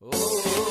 Oh!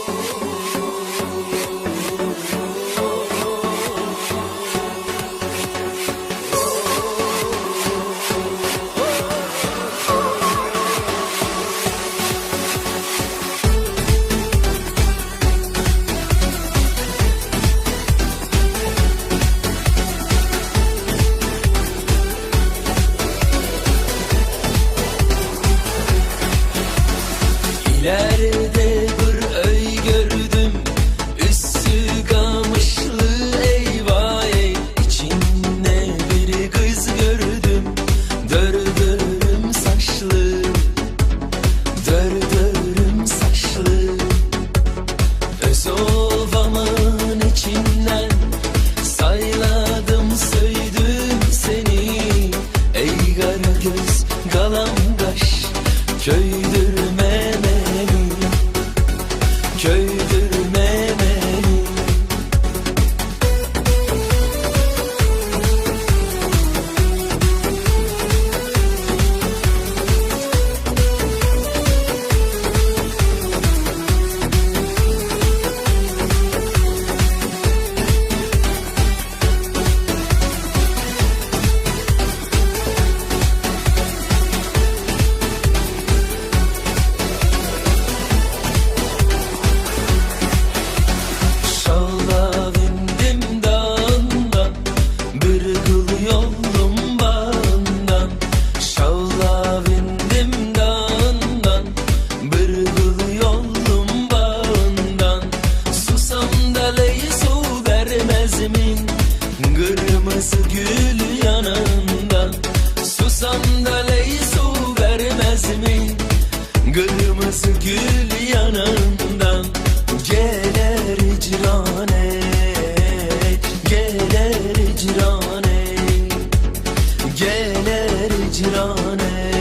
köyde gözlerimin Kırmızı gül yanında Susam da leysu vermez mi? Kırmızı gül yanında Geler icrane Geler icrane Geler icrane